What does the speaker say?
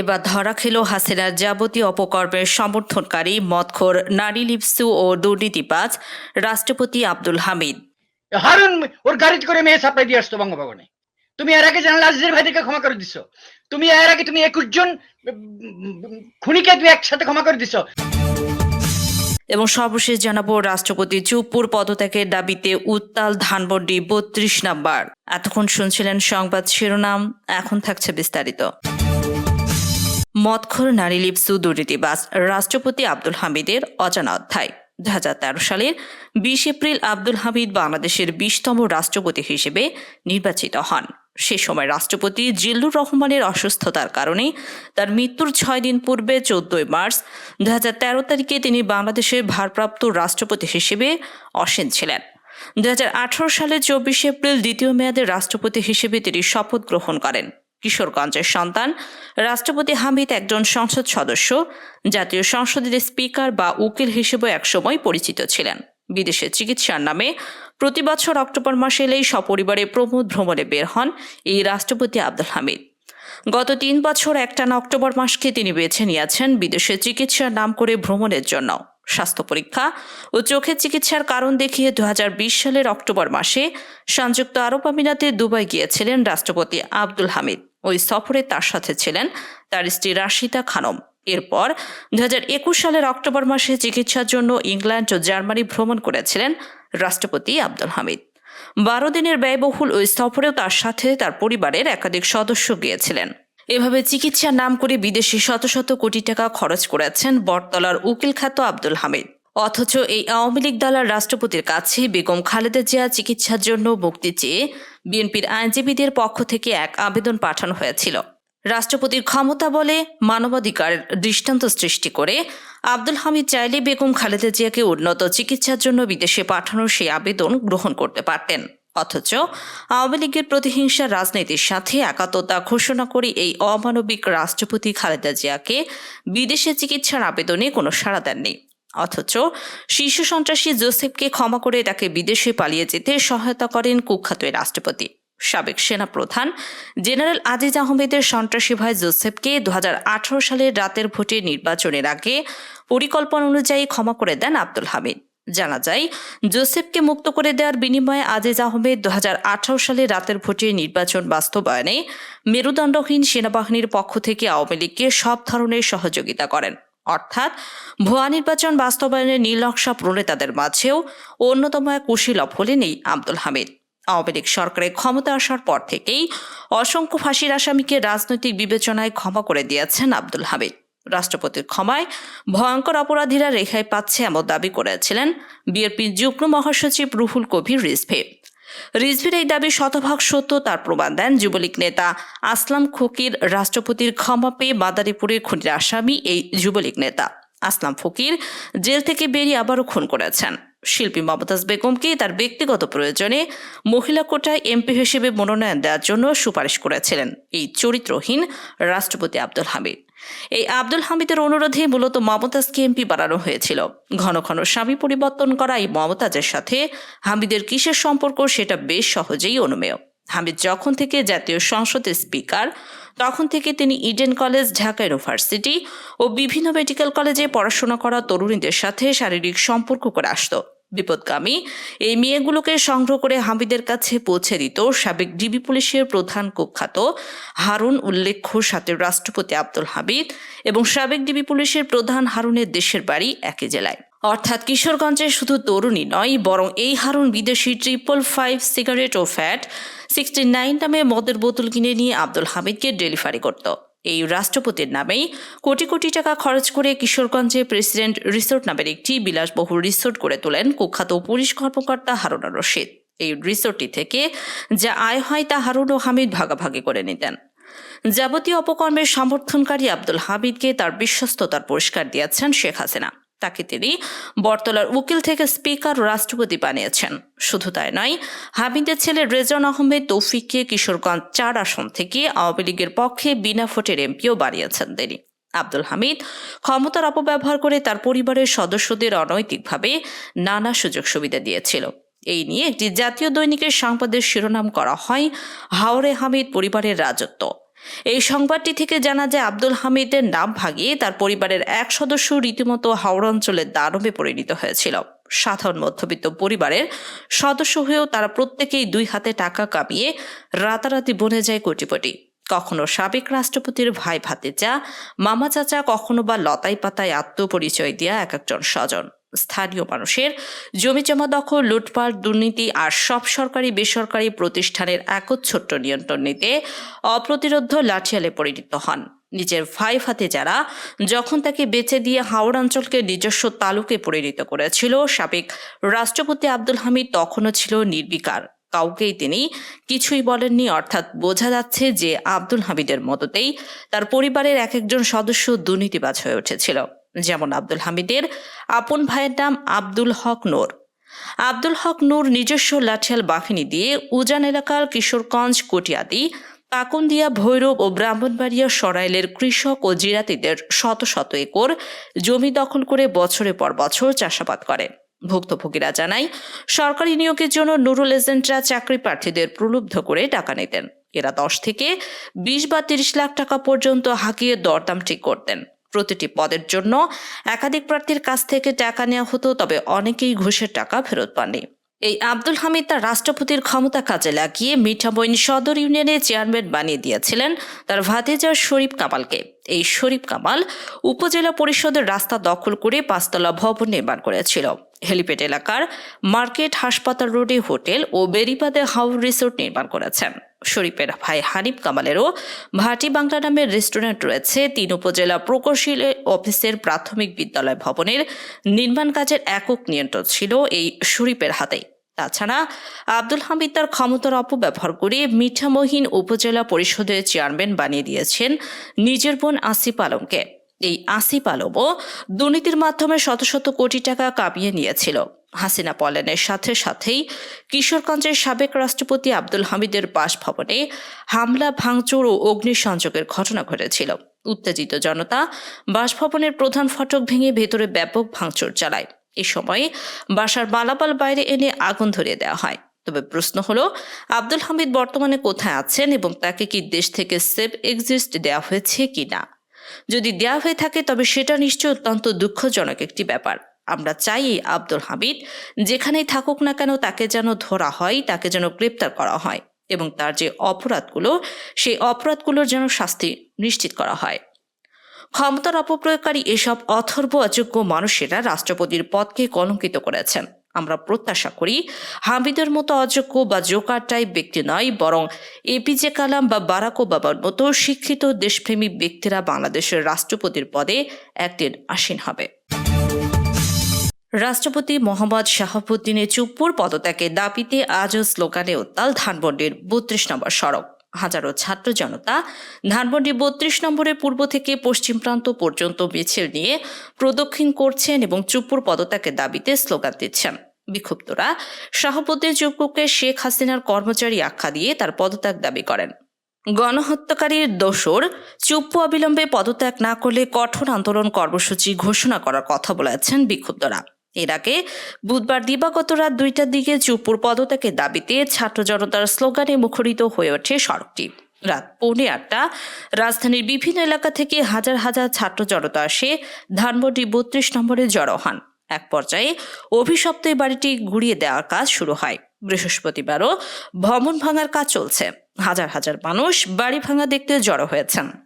এবার ধরা খেল হাসিনার যাবতীয় অপকর্মের সমর্থনকারী মদখোর নারী লিপসু ও দুর্নীতিবাজ রাষ্ট্রপতি আব্দুল হামিদ। হারুন ওর গাড়িতে করে মেয়ে সাপ্লাই দিয়ে আসতো বঙ্গভবনে। তুমি এর আগে জানাল আজিজের ভাইদেরকে ক্ষমা করে দিছো। তুমি এর আগে তুমি একুশ জন খুনিকে তুমি একসাথে ক্ষমা করে দিছো। এবং সর্বশেষ জানাব রাষ্ট্রপতি চুপ্পুর পদত্যাগের দাবিতে উত্তাল ধানবন্ডি বত্রিশ নাম্বার। এতক্ষণ শুনছিলেন সংবাদ শিরোনাম এখন থাকছে বিস্তারিত। মদখোর নারী লিপসু দুর্নীতিবাজ রাষ্ট্রপতি আব্দুল হামিদের অজানা অধ্যায়। দু হাজার তেরো সালের বিশ এপ্রিল আব্দুল হামিদ বাংলাদেশের বিশতম রাষ্ট্রপতি হিসেবে নির্বাচিত হন। সে সময় রাষ্ট্রপতি জিল্লুর রহমানের অসুস্থতার কারণে তার মৃত্যুর ছয় দিন পূর্বে চোদ্দই মার্চ দু হাজার তেরো তারিখে তিনি বাংলাদেশের ভারপ্রাপ্ত রাষ্ট্রপতি হিসেবে অসীন ছিলেন। দু সালের চব্বিশে এপ্রিল দ্বিতীয় মেয়াদে রাষ্ট্রপতি হিসেবে তিনি শপথ গ্রহণ করেন। কিশোরগঞ্জের সন্তান। রাষ্ট্রপতি হামিদ একজন সংসদ সদস্য, জাতীয় সংসদের স্পিকার বা উকিল হিসেবে একসময় পরিচিত ছিলেন। বিদেশে চিকিৎসার নামে প্রতি বছর অক্টোবর মাসে এলেই সপরিবারে প্রমোদ ভ্রমণে বের হন এই রাষ্ট্রপতি আব্দুল হামিদ। গত তিন বছর একটানা অক্টোবর মাসকে তিনি বেছে নিয়েছেন বিদেশে চিকিৎসার নাম করে ভ্রমণের জন্য। স্বাস্থ্য পরীক্ষা ও চোখের চিকিৎসার কারণ দেখিয়ে দু হাজার বিশ সালের অক্টোবর মাসে সংযুক্ত আরব আমিরাতে দুবাই গিয়েছিলেন রাষ্ট্রপতি আব্দুল হামিদ। ওই সফরে তার সাথে ছিলেন তার স্ত্রী রাশিদা খানম। এরপর দু হাজার একুশ সালের অক্টোবর মাসে চিকিৎসার জন্য ইংল্যান্ড ও জার্মানি ভ্রমণ করেছিলেন রাষ্ট্রপতি আব্দুল হামিদ। বারো দিনের ব্যয়বহুল ওই সফরেও তার সাথে তার পরিবারের একাধিক সদস্য গিয়েছিলেন। এভাবে চিকিৎসার নাম করে বিদেশি শত শত কোটি টাকা খরচ করেছেন বটতলার উকিল খ্যাত আব্দুল হামিদ। অথচ এই আওয়ামী লীগ দলের রাষ্ট্রপতির কাছে বেগম খালেদা জিয়া চিকিৎসার জন্য মুক্তি চেয়ে বিএনপির আইনজীবীদের পক্ষ থেকে এক আবেদন পাঠানো হয়েছিল। রাষ্ট্রপতির ক্ষমতা বলে মানবাধিকার দৃষ্টান্ত সৃষ্টি করে আব্দুল হামিদ চাইলে বেগম খালেদা জিয়াকে উন্নত চিকিৎসার জন্য বিদেশে পাঠানোর সেই আবেদন গ্রহণ করতে পারতেন। অথচ আওয়ামী লীগের প্রতিহিংসার রাজনীতির সাথে একাত্মতা ঘোষণা করে এই অমানবিক রাষ্ট্রপতি খালেদা জিয়াকে বিদেশে চিকিৎসার আবেদনে কোনো সাড়া দেননি। অথচ শীর্ষ সন্ত্রাসী জোসেফকে ক্ষমা করে তাকে বিদেশে পালিয়ে যেতে সহায়তা করেন কুখ্যাত রাষ্ট্রপতি। সাবেক সেনা প্রধান জেনারেল আজিজ আহমেদের সন্ত্রাসী ভাই জোসেফকে দু হাজার আঠারো সালের রাতের ভোটে নির্বাচনের আগে পরিকল্পনা অনুযায়ী ক্ষমা করে দেন আব্দুল হামিদ। জানা যায়, জোসেফকে মুক্ত করে দেওয়ার বিনিময়ে আজিজ আহমেদ দু হাজার আঠারো সালে রাতের ভোটে নির্বাচন বাস্তবায়নে মেরুদণ্ডহীন সেনাবাহিনীর পক্ষ থেকে আওয়ামী লীগকে সব ধরনের সহযোগিতা করেন। অর্থাৎ ভুয়া নির্বাচন বাস্তবায়নের নীলনকশা প্রণেতাদের মাঝেও অন্যতম এক কুশীলভ হলেন এই আব্দুল হামিদ। আওয়ামী লীগ সরকারের ক্ষমতা আসার পর থেকেই অসংখ্য ফাঁসির আসামিকে রাজনৈতিক বিবেচনায় ক্ষমা করে দিয়েছেন আব্দুল হামিদ। রাষ্ট্রপতির ক্ষমায় ভয়ঙ্কর অপরাধীরা রেখায় পাচ্ছে এমন দাবি করেছিলেন বিএনপির যুগ্ম মহাসচিব রুহুল কবির রিজভে। রিজভির এই দাবি শতভাগ সত্য, তার প্রমাণ দেন যুবলীগ নেতা আসলাম খকির রাষ্ট্রপতির ক্ষমা পেয়ে মাদারীপুরের খুনির আসামি এই যুবলীগ নেতা। আসলাম ফকির জেল থেকে বেরিয়ে আবারও খুন করেছেন। শিল্পী মমতাজ বেগমকে তার ব্যক্তিগত প্রয়োজনে মহিলা কোটায় এমপি হিসেবে মনোনয়ন দেওয়ার জন্য সুপারিশ করেছিলেন এই চরিত্রহীন রাষ্ট্রপতি আব্দুল হামিদ। এই আব্দুল হামিদের অনুরোধে মূলত মমতাজকে এমপি বাড়ানো হয়েছিল। ঘন ঘন স্বামী পরিবর্তন করা এই মমতাজের সাথে হামিদের কিসের সম্পর্ক সেটা বেশ সহজেই অনুমেয়। হামিদ যখন থেকে জাতীয় সংসদের স্পিকার, তখন থেকে তিনি ইডেন কলেজ, ঢাকা ইউনিভার্সিটি ও বিভিন্ন মেডিকেল কলেজে পড়াশোনা করা তরুণীদের সাথে শারীরিক সম্পর্ক করে আসত। বিপদগামী এই মেয়েগুলোকে সংগ্রহ করে হামিদের কাছে পৌঁছে দিত সাবেক ডিবি পুলিশের প্রধান কুখ্যাত হারুন উল্লেখ্য সাথে রাষ্ট্রপতি আব্দুল হামিদ এবং সাবেক ডিবি পুলিশের প্রধান হারুনের দেশের বাড়ি একই জেলায়। অর্থাৎ কিশোরগঞ্জে শুধু তরুণী নয়, বরং এই হারুন বিদেশি ট্রিপল ফাইভ সিগারেট ও ফ্যাট, সিক্সটি নাইন নামে মদের বোতল কিনে নিয়ে আব্দুল হামিদকে ডেলিভারি করত। এই রাষ্ট্রপতির নামেই কোটি কোটি টাকা খরচ করে কিশোরগঞ্জে প্রেসিডেন্ট রিসোর্ট নামের একটি বিলাসবহুল রিসোর্ট করে তোলেন কুখ্যাত পুলিশ কর্মকর্তা হারুনা রশিদ। এই রিসোর্টটি থেকে যা আয় হয় তা হারুন ও হামিদ ভাগাভাগি করে নিতেন। যাবতীয় অপকর্মের সমর্থনকারী আব্দুল হামিদকে তার বিশ্বস্ততার পুরস্কার দিয়েছেন শেখ হাসিনা। তাকে তিনি বটতলার উকিল থেকে স্পিকার রাষ্ট্রপতি বানিয়েছেন। শুধু তাই নয়, হামিদের ছেলে রেজন আহমেদ, তৌফিককে কিশোরগঞ্জ চার আসন থেকে আওয়ামী লীগের পক্ষে বিনা ভোটের এমপিও বানিয়েছেন তিনি। আব্দুল হামিদ ক্ষমতার অপব্যবহার করে তার পরিবারের সদস্যদের অনৈতিকভাবে নানা সুযোগ সুবিধা দিয়েছিল। এই নিয়ে একটি জাতীয় দৈনিকের সংবাদের শিরোনাম করা হয়, হাওরে হামিদ পরিবারের রাজত্ব। এই সংবাদটি থেকে জানা যায় আব্দুল হামিদের নাম ভাগিয়ে তার পরিবারের এক সদস্য রীতিমতো হাওড়া অঞ্চলের দানবে পরিণত হয়েছিল। সাধারণ মধ্যবিত্ত পরিবারের সদস্য হয়েও তারা প্রত্যেকেই দুই হাতে টাকা কামিয়ে রাতারাতি বনে যায় কোটিপটি কখনো সাবেক রাষ্ট্রপতির ভাই ভাতিজা, মামা চাচা, কখনো বা লতাই পাতায় আত্মপরিচয় দেয়া এক একজন স্বজন। স্থানীয় মানুষের। জমি জমা দখল, লুটপাট, দুর্নীতি আর সব সরকারি বেসরকারি প্রতিষ্ঠানের একচ্ছত্র নিয়ন্ত্রণ নিতে অপ্রতিরোধ লাঠিয়ালে পরিণত হন। নিজের ভাই ফাতে যারা যখন তাকে বেচে দিয়ে হাওড় অঞ্চলকে নিজস্ব তালুকে পরিণত করেছিল, সাবেক রাষ্ট্রপতি আব্দুল হামিদ তখনও ছিল নির্বিকার। কাউকেই তিনি কিছুই বলেননি, অর্থাৎ বোঝা যাচ্ছে যে আব্দুল হামিদের মতোতেই তার পরিবারের এক একজন সদস্য দুর্নীতিবাজ হয়ে উঠেছিল। যেমন আব্দুল হামিদের, আপন ভাইয়ের নাম আব্দুল হক নূর। আব্দুল হক নূর নিজস্ব লাঠিয়াল বাহিনী দিয়ে উজান এলাকার কিশোরগঞ্জ, কটিয়াদি, পাকুন্দিয়া, ভৈরব ও ব্রাহ্মণবাড়িয়া সরাইলের কৃষক ও জিরাতিদের শত শত একর জমি দখল করে বছরের পর বছর চাষাবাদ করে। ভুক্তভোগীরা জানায়, সরকারি নিয়োগের জন্য নুরুল এজেন্টরা চাকরি প্রার্থীদের প্রলুব্ধ করে টাকা নিতেন। এরা দশ থেকে বিশ বা তিরিশ লাখ টাকা পর্যন্ত হাঁকিয়ে দরদাম ঠিক করতেন। প্রতিটি পদের জন্য একাধিক প্রার্থীর কাছ থেকে টাকা নেওয়া হতো, তবে অনেকেই ঘুষের টাকা ফেরত পাননি। এই আব্দুল হামিদ তার রাষ্ট্রপতির ক্ষমতা কাজে লাগিয়ে মিঠামইন সদর ইউনিয়নের চেয়ারম্যান বানিয়ে দিয়েছিলেন তার ভাতিজা শরীফ কামালকে। এই শরীফ কামাল উপজেলা পরিষদের রাস্তা দখল করে পাঁচতলা ভবন নির্মাণ করেছিল। হেলিপ্যাড এলাকার মার্কেট হাসপাতাল রোডে হোটেল ও বেরিবাদে হাউস রিসোর্ট নির্মাণ করেছেন। শরীফের ভাই হানিফ কামালেরও ভাটি বাংলা নামের রেস্টুরেন্ট রয়েছে। তিন উপজেলা প্রকৌশল অফিসের প্রাথমিক বিদ্যালয় ভবনের নির্মাণ কাজের একক নিয়ন্ত্রণ ছিল এই শরীফের হাতেই। তাছাড়া আব্দুল হামিদ তার ক্ষমতার অপব্যবহার করে মিঠামহিন উপজেলা পরিষদের চেয়ারম্যান বানিয়ে দিয়েছেন নিজের বোন আসিফ আলমকে। এই আসিফ আলমও দুর্নীতির মাধ্যমে শত শত কোটি টাকা কাঁপিয়ে নিয়েছিল। হাসিনা পলায়নের সাথে সাথেই কিশোরগঞ্জের সাবেক রাষ্ট্রপতি আব্দুল হামিদের বাসভবনে হামলা, ভাঙচুর ও অগ্নিসংযোগের ঘটনা ঘটেছিল। উত্তেজিত জনতা বাসভবনের প্রধান ফটক ভেঙে ভেতরে ব্যাপক ভাঙচুর চালায়। এ সময় বাসার মালাপাল বাইরে এনে আগুন ধরিয়ে দেওয়া হয়। তবে প্রশ্ন হলো, আব্দুল হামিদ বর্তমানে কোথায় আছেন এবং তাকে কি দেশ থেকে সেফ এক্সিস্ট দেওয়া হয়েছে কি না যদি দেওয়া হয়ে থাকে, তবে সেটা নিশ্চয় অত্যন্ত দুঃখজনক একটি ব্যাপার। আমরা চাই আব্দুল হামিদ যেখানেই থাকুক না কেন তাকে যেন ধরা হয়, তাকে যেন গ্রেপ্তার করা হয় এবং তার যে অপরাধগুলো, সেই অপরাধগুলোর যেন শাস্তি নিশ্চিত করা হয়। ক্ষমতার অপপ্রয়োগকারী এসব অথর্ব অযোগ্য মানুষেরা রাষ্ট্রপতির পদকে কলঙ্কিত করেছেন। আমরা প্রত্যাশা করি হামিদের মতো অযোগ্য বা জোকার টাইপ ব্যক্তি নয়, বরং এপিজে কালাম বা বারাক ওবামার মতো শিক্ষিত দেশপ্রেমী ব্যক্তিরা বাংলাদেশের রাষ্ট্রপতির পদে একদিন আসীন হবে। রাষ্ট্রপতি মোহাম্মদ শাহাবুদ্দিনের চুপ্পুর পদত্যাগের দাবিতে আজও স্লোগানে উত্তাল ধানমন্ডির বত্রিশ নম্বর সড়ক। হাজারো ছাত্র জনতা ধানমন্ডি বত্রিশ নম্বরের পূর্ব থেকে পশ্চিম প্রান্ত পর্যন্ত মিছিল নিয়ে প্রদক্ষিণ করছেন এবং চুপ্পুর পদত্যাগের দাবিতে স্লোগান দিচ্ছেন। বিক্ষুব্ধরা শাহাবুদ্দিন চুপ্পুকে শেখ হাসিনার কর্মচারী আখ্যা দিয়ে তার পদত্যাগ দাবি করেন। গণহত্যাকারীর দোসর চুপ্পু অবিলম্বে পদত্যাগ না করলে কঠোর আন্দোলন কর্মসূচি ঘোষণা করার কথা বলেছেন বিক্ষুব্ধরা। এর আগে বুধবার দিবাগত রাত দুইটার দিকে চুপ্পুর পদত্যাগের দাবিতে ছাত্র জনতার স্লোগানে মুখরিত হয়ে ওঠে সড়কটি। রাত পৌনে আটটা, রাজধানীর বিভিন্ন এলাকা থেকে হাজার হাজার ছাত্র জনতা আসে ধানমন্ডি বত্রিশ নম্বরে জড়ো হন। এক পর্যায়ে অভিশপ্ত বাড়িটি ঘুরিয়ে দেওয়ার কাজ শুরু হয়। বৃহস্পতিবারও ভবন ভাঙার কাজ চলছে। হাজার হাজার মানুষ বাড়ি ভাঙা দেখতে জড়ো হয়েছেন।